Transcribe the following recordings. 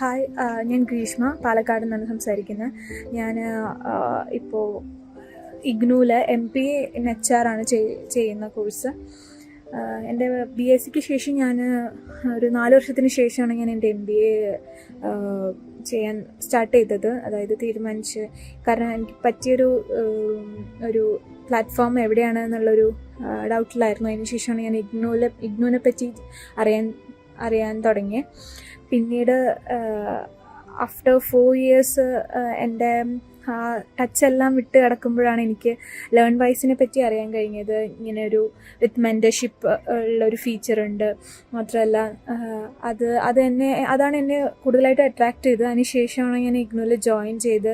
Hi ഞാൻ ഗ്രീഷ്മ പാലക്കാട് നിന്നാണ് സംസാരിക്കുന്നത്. ഞാൻ ഇപ്പോൾ ഇഗ്നൂൽ M P in H R ആണ് ചെയ്- ചെയ്യുന്ന കോഴ്സ്. എന്റെ ബി എസ് സിക്ക് ശേഷം ഞാൻ ഒരു നാല് വർഷത്തിന് ശേഷമാണ് ഞാൻ എന്റെ എം ബി എ ചെയ്യാൻ സ്റ്റാർട്ട് ചെയ്തത്. അതായത് തീരുമാനിച്ച് കാരണം എനിക്ക് പറ്റിയൊരു ഒരു പ്ലാറ്റ്ഫോം എവിടെയാണ് എന്നുള്ളൊരു ഡൗട്ടിലായിരുന്നു അതിന് ശേഷമാണ് ഞാൻ ഇഗ്നൂലെ ഇഗ്നൂനെ പറ്റി അറിയാൻ അറിയാൻ തുടങ്ങി. പിന്നീട് ആഫ്റ്റർ ഫോർ ഇയേഴ്സ് എന്റെ ആ ടച്ച് എല്ലാം വിട്ട് കിടക്കുമ്പോഴാണ് എനിക്ക് ലേൺ വൈസിനെ പറ്റി അറിയാൻ കഴിഞ്ഞത്. ഇങ്ങനെ ഒരു വിത്ത് മെന്റർഷിപ്പ് ഉള്ളൊരു ഫീച്ചറുണ്ട് മാത്രമല്ല അത് അത് എന്നെ അതാണ് എന്നെ കൂടുതലായിട്ട് അട്രാക്ട് ചെയ്തത് അതിന് ശേഷമാണ് ഞാൻ ഇഗ്നോയിൽ ജോയിൻ ചെയ്ത്.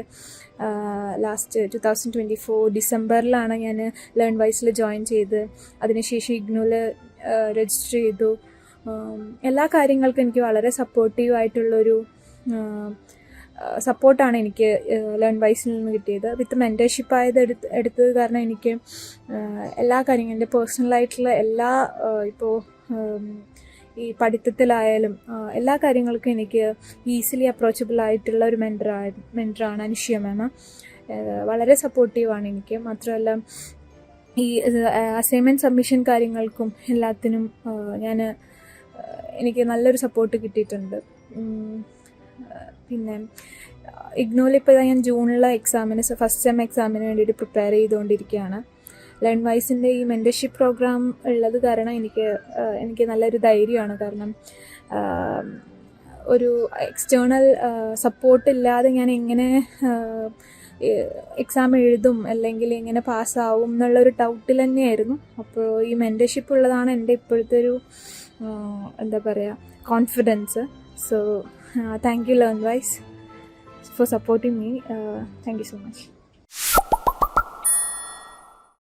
Last two thousand twenty four ഡിസംബറിലാണ് ഞാൻ ലേൺ വൈസിൽ ജോയിൻ ചെയ്ത്. അതിനുശേഷം ഇഗ്നോയിൽ രജിസ്റ്റർ ചെയ്തു. എല്ലാ കാര്യങ്ങൾക്കും എനിക്ക് വളരെ സപ്പോർട്ടീവ് ആയിട്ടുള്ളൊരു സപ്പോർട്ടാണ് എനിക്ക് ലേൺ വൈസിൽ നിന്ന് കിട്ടിയത്. വിത്ത് മെന്റർഷിപ്പ് ആയത് എടുത്ത് എടുത്തത് കാരണം എനിക്ക് എല്ലാ കാര്യങ്ങളും എന്റെ പേഴ്സണലായിട്ടുള്ള എല്ലാ ഇപ്പോൾ ഈ പഠിത്തത്തിലായാലും എല്ലാ കാര്യങ്ങൾക്കും എനിക്ക് ഈസിലി അപ്രോച്ചബിൾ ആയിട്ടുള്ള ഒരു മെന്ററായ മെന്ററാണ് അനുഷ്യ മാമ വളരെ സപ്പോർട്ടീവാണ് എനിക്ക്. മാത്രമല്ല ഈ അസൈൻമെന്റ് സബ്മിഷൻ കാര്യങ്ങൾക്കും എല്ലാത്തിനും ഞാൻ എനിക്ക് നല്ലൊരു സപ്പോർട്ട് കിട്ടിയിട്ടുണ്ട്. പിന്നെ ഇഗ്നോയിൽ ഇപ്പോൾ ഞാൻ ജൂണിലെ എക്സാമിന് ഫസ്റ്റ് സെം എക്സാമിന് വേണ്ടിയിട്ട് പ്രിപ്പയർ ചെയ്തുകൊണ്ടിരിക്കുകയാണ്. ലേൺ വൈസിന്റെ ഈ മെന്റർഷിപ്പ് പ്രോഗ്രാം ഉള്ളത് കാരണം എനിക്ക് എനിക്ക് നല്ലൊരു ധൈര്യമാണ്. കാരണം ഒരു എക്സ്റ്റേണൽ സപ്പോർട്ട് ഇല്ലാതെ ഞാൻ എങ്ങനെ എക്സാം എഴുതും അല്ലെങ്കിൽ എങ്ങനെ പാസ്സാവും എന്നുള്ളൊരു ഡൗട്ടിൽ തന്നെയായിരുന്നു. അപ്പോൾ ഈ മെന്റർഷിപ്പ് ഉള്ളതാണ് എന്റെ ഇപ്പോഴത്തെ ഒരു എന്താ പറയുക confidence so thank you learn wise supporting me. Uh, thank you so much.